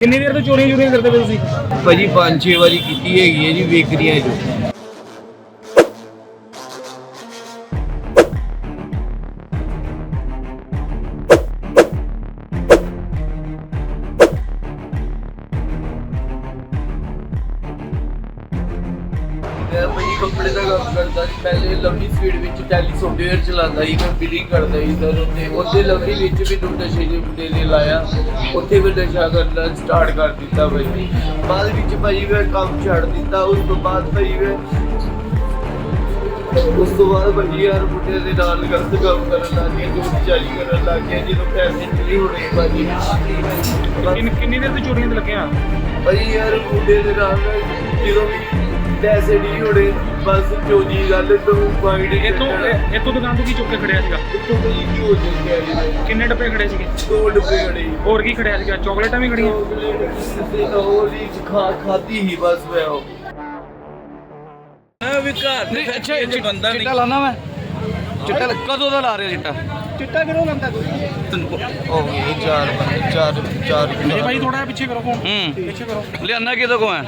ਕਿੰਨੀ ਦੇਰ ਤੋਂ ਚੋਰੀਆਂ ਚੋਰੀਆਂ ਕਰਦੇ ਪਏ ਤੁਸੀਂ? ਭਾਜੀ, ਪੰਜ ਛੇ ਵਾਰੀ ਕੀਤੀ ਹੈਗੀ ਹੈ ਜੀ ਬੇਕਰੀਆਂ 'ਚ ਮੈਂ ਭਾਜੀ ਕੱਪੜੇ ਦਾ ਕੰਮ ਕਰਦਾ ਸੀ, ਪਹਿਲੇ ਲੰਮੀ ਸਪੀਡ ਵਿੱਚ ਟੈਲੀ ਸੌਫਟਵੇਅਰ ਚਲਾਉਂਦਾ ਸੀ, ਮੈਂ ਬਿਲਿੰਗ ਕਰਦਾ ਸੀ ਸਰ। ਉੱਥੇ ਲੰਮੀ ਵਿੱਚ ਮੈਨੂੰ ਨਸ਼ੇ ਦੇ ਮੁੰਡੇ ਨੇ ਲਾਇਆ। ਉੱਥੇ ਮੈਂ ਨਸ਼ਾ ਕਰਨਾ ਸਟਾਰਟ ਕਰ ਦਿੱਤਾ ਭਾਜੀ ਬਾਅਦ ਵਿੱਚ ਭਾਜੀ ਮੈਂ ਕੰਮ ਛੱਡ ਦਿੱਤਾ ਉਸ ਤੋਂ ਬਾਅਦ ਭਾਜੀ ਮੈਂ ਉਸ ਤੋਂ ਬਾਅਦ ਭਾਜੀ ਯਾਰ ਮੁੰਡੇ ਦੇ ਨਾਲ ਗਲਤ ਕੰਮ ਕਰਨ ਲੱਗ ਗਿਆ ਜੋ ਚਾਲੀ ਕਰਨ ਲੱਗ ਗਿਆ ਜਦੋਂ ਪੈਸੇ ਨਹੀਂ ਹੋਣੇ ਭਾਜੀ। ਕਿੰਨ- ਕਿੰਨੀ ਦੇਰ ਤੋਂ ਚੋਰੀਆਂ ਤੇ ਲੱਗੇ ਆ ਭਾਈ ਯਾਰ ਮੁੰਡੇ ਦੇ ਨਾਲ ਨਾ ਜਦੋਂ ਵੀ ਪੈਸੇ ਨਹੀਂ ਹੋਣੇ ਬਸ ਚੋਜੀ ਗੱਲ ਤੋਂ ਇੱਥੋਂ ਇਹ- ਇੱਥੋਂ ਦੁਕਾਨ ਤੋਂ ਕੀ ਚੁੱਕ ਕੇ ਖੜਿਆ ਸੀਗਾ? ਇੱਥੋਂ ਭਾਈ ਕੀ ਹੋ ਚੁੱਕਿਆ ਜੀ। ਕਿੰਨੇ ਡੱਬੇ ਖੜੇ ਸੀਗੇ? ਦੋ ਡੱਬੇ ਖੜੇ ਹੋਰ ਕੀ ਖੜਿਆ ਸੀਗਾ? ਚਾਕਲੇਟਾਂ ਵੀ ਖੜੀਆਂ? ਹੋਲੀ ਖਾ ਖਾਦੀ ਹੀ ਬਸ ਮੈਂ ਉਹ। ਮੈਂ ਵੀ ਘਰ ਨਹੀਂ ਅੱਛਾ ਇਹ ਬੰਦਾ ਚਿੱਟਾ ਲਾਣਾ ਮੈਂ। ਚਿੱਟਾ ਕਦੋਂ ਦਾ ਲਾ ਰਿਹਾ ਚਿੱਟਾ? ਚਿੱਟਾ ਕਿਹੜਾ ਲੰਦਾ ਕੋਈ ਹੋ ਗਏ ਚਾਰ ਬੰਦੇ ਚਾਰ ਚਾਰ ਇਹ ਭਾਈ ਥੋੜਾ ਪਿੱਛੇ ਕਰੋ ਫੋਨ ਹੂੰ। ਪਿੱਛੇ ਕਰੋ। ਲਿਆਣਾ ਕਿਦੋਂ ਕੋ ਹੈ?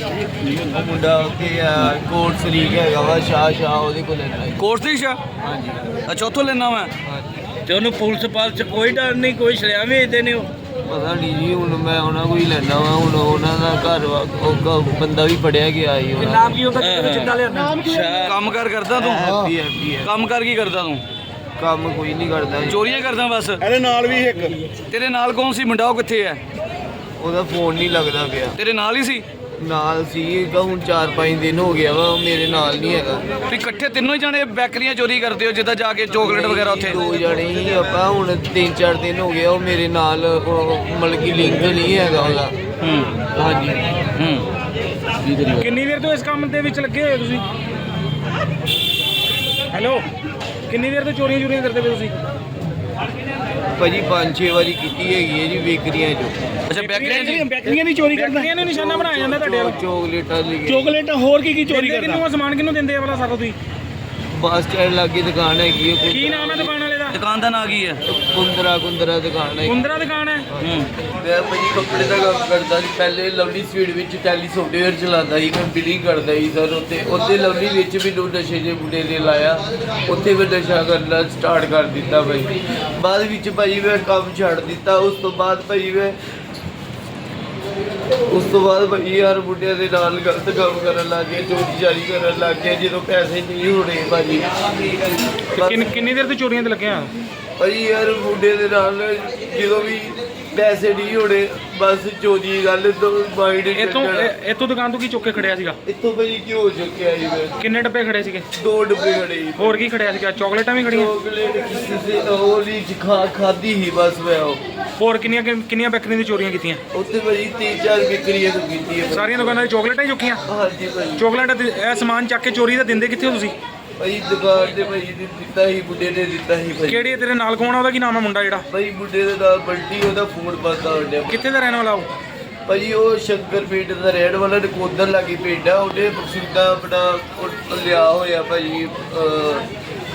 ਉਹ ਮੁੰਡਾ ਉੱਥੇ ਆ ਕੋਟ ਸਰੀਕ ਹੈਗਾ ਵਾ ਸ਼ਾਹ ਸ਼ਾਹ ਉਹਦੇ ਕੋਲ ਲੈਣਾ ਹੈ। ਕੋਰਸ ਦੀ ਸ਼ਾ ਹਾਂਜੀ। ਅੱਛਾ ਉੱਥੋਂ ਲੈਣਾ ਮੈਂ ਹਾਂਜੀ। ਤੇ ਉਹਨੂੰ ਪੁਲਿਸ ਪਾਲਸ ਕੋਈ ਡਰ ਨਹੀਂ ਕੋਈ ਸ਼ਰਿਆ ਵੇਚਦੇ ਨੇ ਉਹ? ਪਤਾ ਨਹੀਂ ਜੀ ਹੁਣ ਮੈਂ ਉਹਨਾਂ ਕੋਈ ਲੈਣਾ ਵਾ ਹੁਣ ਉਹਨਾਂ ਦਾ ਘਰ ਵਾ ਉਹ ਗ- ਬੰਦਾ ਵੀ ਫੜਿਆ ਗਿਆ ਸੀ ਉਹਨਾਂ ਨਾਮ ਕੀ ਹੁੰਦਾ ਕਿਹੜਾ ਚਿੱਟਾ ਲਿਆਣਾ ਅੱਛਾ। ਕੰਮ ਕਰ ਕਰਦਾ ਤੂੰ? ਹੈਪੀ ਹੈਪੀ ਹੈ ਕੰਮ ਕਰ ਕੀ ਕਰਦਾ ਤੂੰ? ਕੰਮ ਕੋਈ ਨਹੀਂ ਕਰਦਾ ਜੀ। ਚੋਰੀਆਂ ਕਰਦਾ ਬਸ? ਇਹਦੇ ਨਾਲ ਵੀ ਇੱਕ। ਤੇਰੇ ਨਾਲ ਕੌਣ ਸੀ? ਮੁੰਡਾ ਉਹ ਕਿੱਥੇ ਹੈ? ਉਹਦਾ ਫੋਨ ਨਹੀਂ ਲੱਗਦਾ ਪਿਆ। ਤੇਰੇ ਨਾਲ ਹੀ ਸੀ? ਨਾਲ ਸੀਗਾ ਹੁਣ 4-5 ਦਿਨ ਹੋ ਗਿਆ ਵਾ ਉਹ ਮੇਰੇ ਨਾਲ ਨਹੀਂ ਹੈਗਾ। ਵੀ ਇਕੱਠੇ ਤਿੰਨੋਂ ਹੀ ਜਾਣੇ ਬੈਕਰੀਆਂ ਚੋਰੀ ਕਰਦੇ ਹੋ ਜਿੱਦਾਂ ਜਾ ਕੇ ਚਾਕਲੇਟ ਵਗੈਰਾ ਉੱਥੇ? ਦੋ ਜਣੇ ਹੀ ਆਪਾਂ ਹੁਣ 3-4 ਦਿਨ ਹੋ ਗਿਆ ਉਹ ਮੇਰੇ ਨਾਲ ਉਹ ਮਤਲਬ ਕਿ ਲਿੰਕ ਨਹੀਂ ਹੈਗਾ ਉਹਦਾ। ਹੂੰ। ਹਾਂਜੀ। ਹੂੰ। ਕਿੰਨੀ ਦੇਰ ਤੋਂ ਇਸ ਕੰਮ ਦੇ ਵਿੱਚ ਲੱਗੇ ਹੋਏ ਤੁਸੀਂ? ਹੈਲੋ ਕਿੰਨੀ ਦੇਰ ਤੋਂ ਚੋਰੀਆਂ ਚੋਰੀਆਂ ਕਰਦੇ ਪਏ ਤੁਸੀਂ? ਭਾਜੀ 5-6 ਵਾਰੀ ਕੀਤੀ ਹੈਗੀ ਹੈ ਜੀ ਬੇਕਰੀਆਂ 'ਚ। ਅੱਛਾ ਬੈਕਰੀਆਂ ਬੈਕਰੀਆਂ ਦੀ ਚੋਰੀ ਕਰਦਾ ਬੈਕਰੀਆਂ ਨੂੰ ਨਿਸ਼ਾਨਾ ਬਣਾਇਆ ਜਾਂਦਾ ਤੁਹਾਡੇ ਵੱਲ। ਚੋਕਲੇਟਾਂ ਲਈ ਚੋਕਲੇਟਾਂ ਹੋਰ ਕੀ ਕੀ ਚੋਰੀ ਕਿੰਨੂੰ ਕਰਦਾ ਆ ਸਮਾਨ ਕਿੰਨੂੰ ਦਿੰਦੇ ਆ ਵਾਲਾ ਸਾਰਾ ਤੁਸੀਂ? ਬੱਸ ਸਟੈਂਡ ਲਾਗੇ ਦੁਕਾਨ ਹੈਗੀ ਹੈ ਕੀ ਨਾਮ ਹੈ ਦੁਕਾਨ ਵਾਲੇ ਦਾ? ਦੁਕਾਨ ਦਾ ਨਾਂ ਕੀ ਹੈ? ਕੁੰਦਰਾ ਕੁੰਦਰਾ ਦੁਕਾਨ ਹੈ। ਕੁੰਦਰਾ ਦੁਕਾਨ ਹੈ? ਹੂੰ। ਮੈਂ ਭਾਜੀ ਕੱਪੜੇ ਦਾ ਕੰਮ ਕਰਦਾ ਸੀ ਪਹਿਲੇ ਲਵਲੀ ਸਪੀਡ ਵਿੱਚ ਟੈਲੀ ਸੌਫਟਵੇਅਰ ਚਲਾਉਂਦਾ ਸੀ ਮੈਂ ਬਿਲਿੰਗ ਕਰਦਾ ਸੀ ਸਰ ਉੱਤੇ। ਉੱਥੇ ਲਵਲੀ ਵਿੱਚ ਮੈਨੂੰ ਨਸ਼ੇ ਦੇ ਮੁੰਡੇ ਨੇ ਲਾਇਆ। ਉੱਥੇ ਮੈਂ ਨਸ਼ਾ ਕਰਨਾ ਸਟਾਰਟ ਕਰ ਦਿੱਤਾ ਭਾਈ। ਬਾਅਦ ਵਿੱਚ ਭਾਜੀ ਮੈਂ ਕੰਮ ਛੱਡ ਦਿੱਤਾ ਉਸ ਤੋਂ ਬਾਅਦ ਭਾਜੀ ਮੈਂ ਉਸ ਤੋਂ ਬਾਅਦ ਭਾਈ ਯਾਰ ਮੁੰਡਿਆਂ ਦੇ ਨਾਲ ਗਲਤ ਕੰਮ ਕਰਨ ਲੱਗ ਗਿਆ ਚੋਰੀ ਜਾਰੀ ਕਰਨ ਲੱਗ ਗਿਆ ਜਦੋਂ ਪੈਸੇ ਨਹੀਂ ਹੋਣੇ ਭਾਜੀ। ਕਿੰਨ ਕਿੰਨੀ ਦੇਰ ਤੋਂ ਚੋਰੀਆਂ ਤੇ ਲੱਗੇ ਆ ਭਾਈ ਯਾਰ ਮੁੰਡੇ ਦੇ ਨਾਲ ਜਦੋਂ ਵੀ ਪੈਸੇ ਨਹੀਂ ਹੋਣੇ ਬਸ ਚੋਰੀ ਗੱਲ ਤੋਂ ਮਾਈਂਡ ਇੱਥੋਂ ਇਹ- ਇੱਥੋਂ ਦੁਕਾਨ ਤੋਂ ਕੀ ਚੁੱਕ ਕੇ ਖੜਿਆ ਸੀਗਾ? ਇੱਥੋਂ ਭਾਈ ਕੀ ਹੋ ਚੁੱਕਿਆ ਜੀ ਮੈਂ। ਕਿੰਨੇ ਡੱਬੇ ਖੜੇ ਸੀਗੇ? ਦੋ ਡੱਬੇ ਖੜੇ ਜੀ। ਹੋਰ ਕੀ ਖੜਿਆ ਸੀਗਾ? ਚਾਕਲੇਟਾਂ ਵੀ ਖੜੀਆਂ? ਚੋਕਲੇਟ ਕਿਸੇ ਹੋਲੀ ਖਾ ਖਾਦੀ ਹੀ ਬਸ ਮੈਂ ਉਹ। ਹੋਰ ਕਿੰਨੀਆਂ ਕਿੰਨੀਆਂ ਬੈਕਰੀਆਂ ਦੀ ਚੋਰੀਆਂ ਕੀਤੀਆਂ? ਉੱਥੇ ਭਾਈ ਤਿੰਨ ਚਾਰ ਵਿਕਰੀਆਂ ਤੋਂ ਕੀਤੀ ਹੈ ਸਾਰੀਆਂ ਦੁਕਾਨਾਂ ਦੀ ਚਾਕਲੇਟਾਂ ਹੀ ਚੁੱਕੀਆਂ? ਹਾਂਜੀ ਭਾਈ ਚਾਕਲੇਟ ਇਹ ਸਮਾਨ ਚੱਕ ਕੇ ਚੋਰੀ ਦਾ ਦਿੰਦੇ ਕਿੱਥੇ ਹੋ ਤੁਸੀਂ? ਭਾਈ ਦੁਕਾਨ ਤੇ ਭਾਈ ਨੇ ਦਿੱਤਾ ਹੀ ਮੁੰਡੇ ਨੇ ਦਿੱਤਾ ਹੀ ਭਾਈ ਕਿਹੜੀ ਤੇਰੇ ਨਾਲ ਕੌਣ ਆ? ਉਹਦਾ ਕੀ ਨਾਮ ਹੈ ਮੁੰਡਾ ਜਿਹੜਾ? ਭਾਈ ਮੁੰਡੇ ਦੇ ਨਾਲ ਬੰਟੀ ਉਹਦਾ ਫੋਨ ਬੰਦਾ ਹੁੰਦਿਆ ਕਿੱਥੇ ਦਾ ਰਹਿਣ ਵਾਲਾ ਉਹ? ਭਾਜੀ ਉਹ ਸ਼ੰਕਰ ਪਿੰਡ ਦਾ ਰਹਿਣ ਵਾਲਾ ਨਕੋਦਰ ਲਾਗੇ ਪਿੰਡ ਆ। ਉਹਨੇ ਮਕਸੂਦਾ ਆਪਣਾ ਉਹ ਲਿਆ ਹੋਇਆ ਭਾਜੀ ਅਹ,